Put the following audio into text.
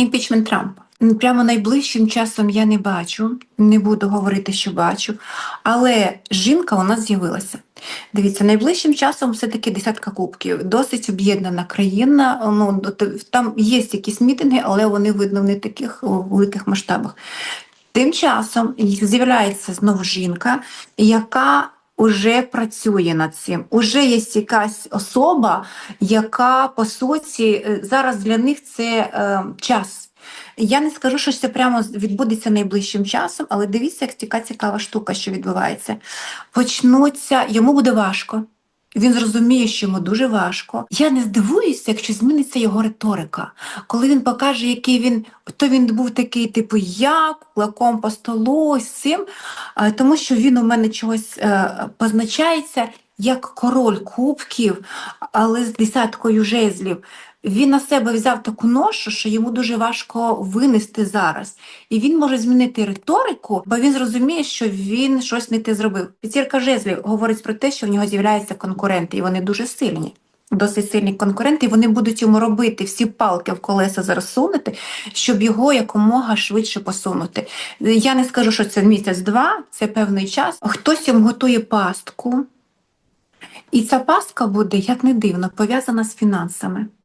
Імпічмент Трампа. Прямо найближчим часом я не бачу, не буду говорити, що бачу, але жінка у нас з'явилася. Дивіться, найближчим часом все-таки десятка кубків, досить об'єднана країна. Ну, там є якісь мітинги, але вони видно в не таких великих масштабах. Тим часом з'являється знову жінка, яка Уже працює над цим, уже є якась особа, яка по суті е, зараз для них це е, час. Я не скажу, що це прямо відбудеться найближчим часом, але дивіться, як така цікава штука, що відбувається. Почнуться, йому буде важко. Він зрозуміє, що йому дуже важко. Я не здивуюся, якщо зміниться його риторика. Коли він покаже, який він, то він був такий, типу, я кулаком по столу з цим, тому що він у мене чогось е, позначається як король кубків, але з десяткою жезлів. Він на себе взяв таку ношу, що йому дуже важко винести зараз. І він може змінити риторику, бо він зрозуміє, що він щось не те зробив. П'ятірка жезлів говорить про те, що в нього з'являються конкуренти, і вони дуже сильні. Досить сильні конкуренти, вони будуть йому робити всі палки в колеса зараз сунути, щоб його якомога швидше посунути. Я не скажу, що це місяць-два, це певний час. Хтось йому готує пастку, і ця пастка буде, як не дивно, пов'язана з фінансами.